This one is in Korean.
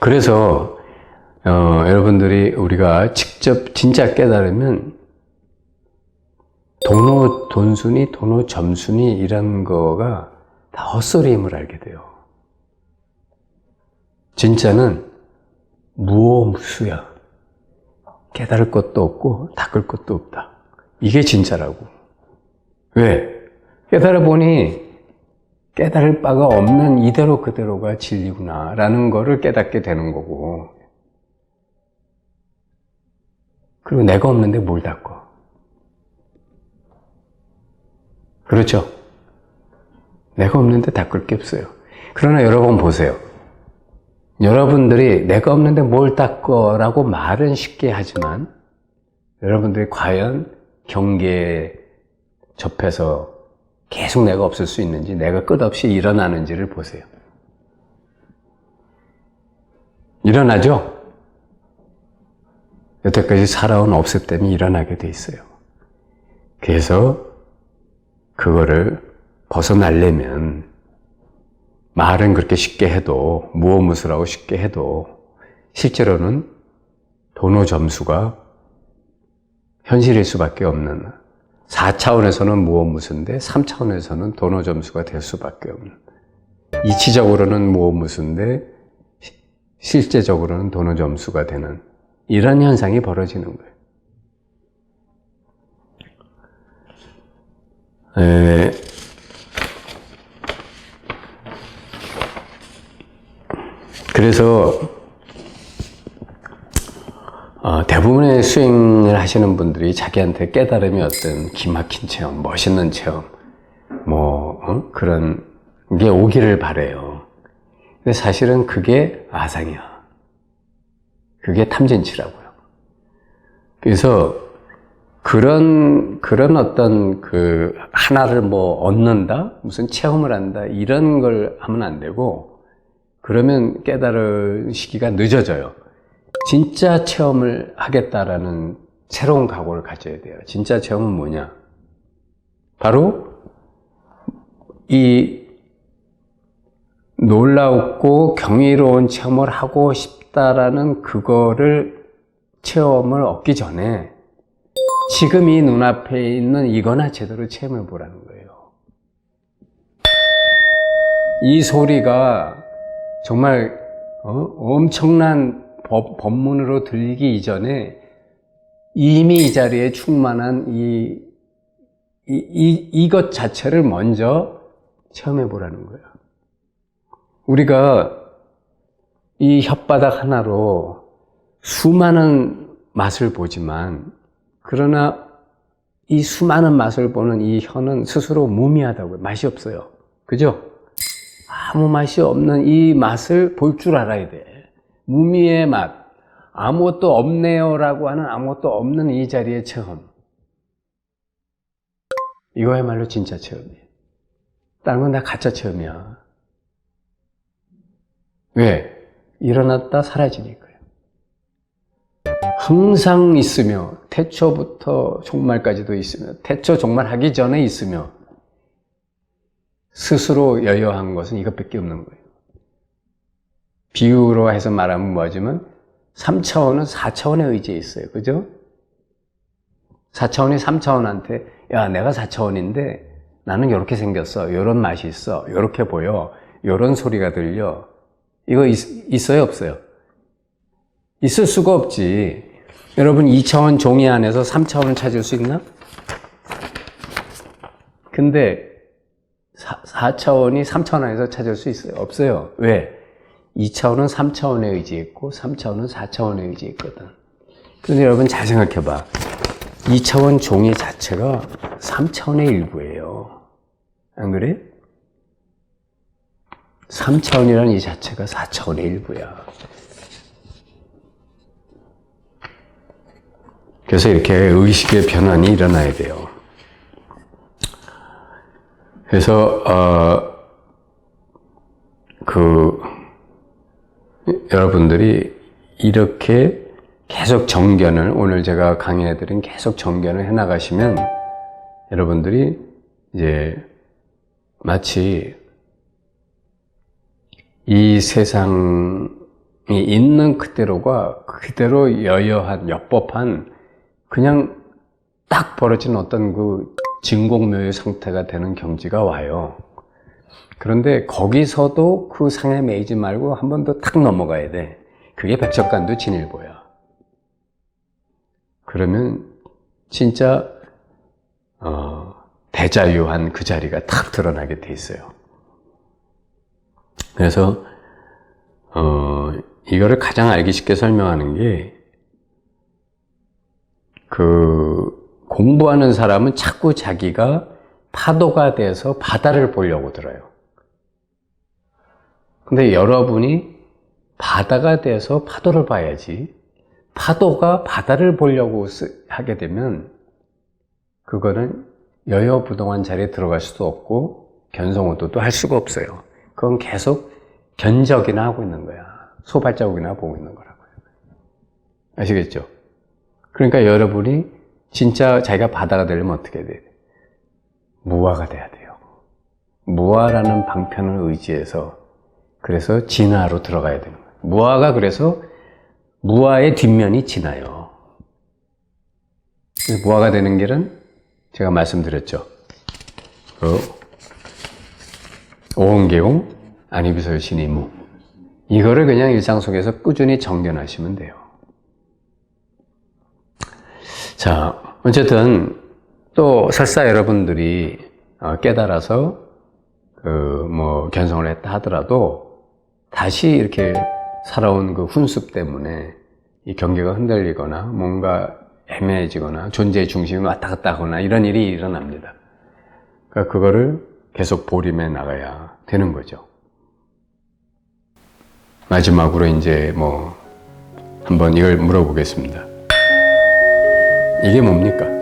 그래서 어, 여러분들이 우리가 직접 진짜 깨달으면 도노 돈순이, 도노 점순이 이런 거가 다 헛소리임을 알게 돼요. 진짜는 무오무수야. 깨달을 것도 없고 닦을 것도 없다. 이게 진짜라고. 왜? 깨달아 보니 깨달을 바가 없는 이대로 그대로가 진리구나 라는 거를 깨닫게 되는 거고. 그리고 내가 없는데 뭘 닦어? 그렇죠? 내가 없는데 닦을 게 없어요. 그러나 여러분 보세요. 여러분들이 내가 없는데 뭘 닦어 라고 말은 쉽게 하지만 여러분들이 과연 경계에 접해서 계속 내가 없을 수 있는지, 내가 끝없이 일어나는지를 보세요. 일어나죠? 여태까지 살아온 없을 때는 일어나게 돼 있어요. 그래서 그거를 벗어나려면 말은 그렇게 쉽게 해도 무엇무엇이라고 쉽게 해도 실제로는 도노 점수가 현실일 수밖에 없는 4차원에서는 무엇 무슨데 3차원에서는 도노 점수가 될 수밖에 없는 이치적으로는 무엇 무슨데 실제적으로는 도노 점수가 되는 이런 현상이 벌어지는 거예요. 에, 그래서 어, 대부분의 수행을 하시는 분들이 자기한테 깨달음이 어떤 기막힌 체험, 멋있는 체험, 뭐 어? 그런 게 오기를 바래요. 근데 사실은 그게 아상이야. 그게 탐진치라고요. 그래서 그런 그런 어떤 그 하나를 뭐 얻는다, 무슨 체험을 한다 이런 걸 하면 안 되고 그러면 깨달을 시기가 늦어져요. 진짜 체험을 하겠다라는 새로운 각오를 가져야 돼요. 진짜 체험은 뭐냐? 바로 이 놀라웠고 경이로운 체험을 하고 싶다라는 그거를 체험을 얻기 전에 지금 이 눈앞에 있는 이거나 제대로 체험해 보라는 거예요. 이 소리가 정말 어? 엄청난 법, 법문으로 들리기 이전에 이미 이 자리에 충만한 이, 이, 이, 이것 자체를 먼저 체험해 보라는 거예요. 우리가 이 혓바닥 하나로 수많은 맛을 보지만, 그러나 이 수많은 맛을 보는 이 혀는 스스로 무미하다고요. 맛이 없어요. 그죠? 아무 맛이 없는 이 맛을 볼 줄 알아야 돼. 무미의 맛, 아무것도 없네요라고 하는 아무것도 없는 이 자리의 체험. 이거야말로 진짜 체험이에요. 다른 건 다 가짜 체험이야. 왜? 일어났다 사라지니까요. 항상 있으며, 태초부터 종말까지도 있으며, 태초 종말하기 전에 있으며, 스스로 여여한 것은 이것밖에 없는 거예요. 비유로 해서 말하면 뭐지만 3차원은 4차원에 의지해 있어요. 그죠? 4차원이 3차원한테 야 내가 4차원인데 나는 이렇게 생겼어. 이런 맛이 있어. 이렇게 보여. 이런 소리가 들려. 이거 있, 어요 없어요? 있을 수가 없지. 여러분 2차원 종이 안에서 3차원을 찾을 수 있나? 근데 4, 차원이 3차원 안에서 찾을 수 있어요? 없어요. 왜? 2차원은 3차원에 의지했고 3차원은 4차원에 의지했거든. 그런데 여러분 잘 생각해 봐. 2차원 종이 자체가 3차원의 일부예요. 안 그래? 3차원이라는 이 자체가 4차원의 일부야. 그래서 이렇게 의식의 변환이 일어나야 돼요. 그래서 어, 그 여러분들이 이렇게 계속 정견을 오늘 제가 강의해드린 계속 정견을 해나가시면 여러분들이 이제 마치 이 세상에 이 있는 그대로가 그대로 여여한 엽법한 그냥 딱 벌어진 어떤 그 진공묘의 상태가 되는 경지가 와요. 그런데 거기서도 그 상에 매이지 말고 한 번 더 탁 넘어가야 돼. 그게 백척간도 진일보야. 그러면 진짜 어, 대자유한 그 자리가 탁 드러나게 돼 있어요. 그래서 어, 이거를 가장 알기 쉽게 설명하는 게 그 공부하는 사람은 자꾸 자기가 파도가 돼서 바다를 보려고 들어요. 근데 여러분이 바다가 돼서 파도를 봐야지 파도가 바다를 보려고 쓰- 하게 되면 그거는 여여부동한 자리에 들어갈 수도 없고 견성호도도 할 수가 없어요. 그건 계속 견적이나 하고 있는 거야. 소발자국이나 보고 있는 거라고요. 아시겠죠? 그러니까 여러분이 진짜 자기가 바다가 되려면 어떻게 돼야 돼? 무화가 돼야 돼요. 무화라는 방편을 의지해서 그래서 진화로 들어가야 되는 거예요. 무화가 그래서 무화의 뒷면이 진화요. 무화가 되는 길은 제가 말씀드렸죠. 그 오은계공 안이비설 신이무 이거를 그냥 일상 속에서 꾸준히 정견하시면 돼요. 자, 어쨌든 또 설사 여러분들이 어, 깨달아서 그 뭐 견성을 했다 하더라도 다시 이렇게 살아온 그 훈습 때문에 이 경계가 흔들리거나 뭔가 애매해지거나 존재의 중심이 왔다 갔다 하거나 이런 일이 일어납니다. 그러니까 그거를 계속 보림해 나가야 되는 거죠. 마지막으로 이제 뭐 한번 이걸 물어보겠습니다. 이게 뭡니까?